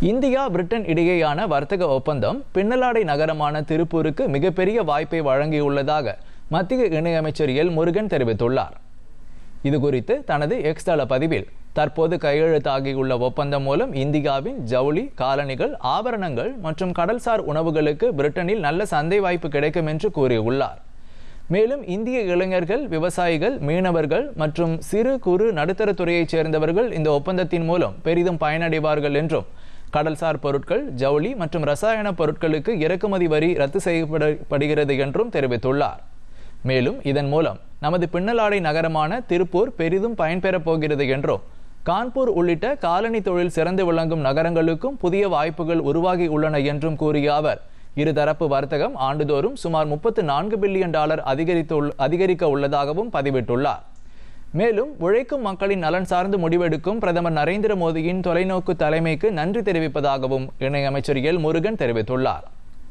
India Britain இடையேயான வர்த்தக ஒப்பந்தம் பின்னலாடை நகரமான திருப்பூருக்கு மிகப்பெரிய வாய்ப்பை வழங்கியுள்ளதாக மத்திய இணையமைச்சர் எல். முருகன் தெரிவித்துள்ளார். இது குறித்து தனது எக்ஸ் தள பதிவில் தற்போது கையெழுத்தாகியுள்ள ஒப்பந்தம் மூலம் இந்தியாவின் ஜவுளி காலணிகள் ஆபரணங்கள் மற்றும் கடல்சார் உணவுகளுக்கு பிரிட்டனில் நல்ல சந்தை வாய்ப்பு கிடைக்கும் என்று கூறியுள்ளார். மேலும் இந்திய இளைஞர்கள் விவசாயிகள் மீனவர்கள் மற்றும் சிறு குறு நடுத்தர துறையைச் சேர்ந்தவர்கள் இந்த ஒப்பந்தத்தின் மூலம் பெரிதும் பயனடைவார்கள் என்றும் கடல்சார் பொருட்கள் ஜவுளி மற்றும் ரசாயன பொருட்களுக்கு இறக்குமதி வரி ரத்து செய்யப்படுகிறது என்றும் தெரிவித்துள்ளார். மேலும் இதன் மூலம் நமது பின்னலாடை நகரமான திருப்பூர் பெரிதும் பயன்பெறப் போகிறது என்றும் கான்பூர் உள்ளிட்ட காலனி தொழில் சிறந்து விளங்கும் நகரங்களுக்கும் புதிய வாய்ப்புகள் உருவாகி உள்ளன என்றும் கூறிய அவர் இருதரப்பு வர்த்தகம் ஆண்டுதோறும் சுமார் முப்பத்து நான்கு பில்லியன் டாலர் அதிகரித்து அதிகரிக்க உள்ளதாகவும் பதிவிட்டுள்ளார். மேலும் உழைக்கும் மக்களின் நலன் சார்ந்து முடிவெடுக்கும் பிரதமர் நரேந்திர மோடியின் தொலைநோக்கு தலைமைக்கு நன்றி தெரிவிப்பதாகவும் இணையமைச்சர் எல் முருகன் தெரிவித்துள்ளார்.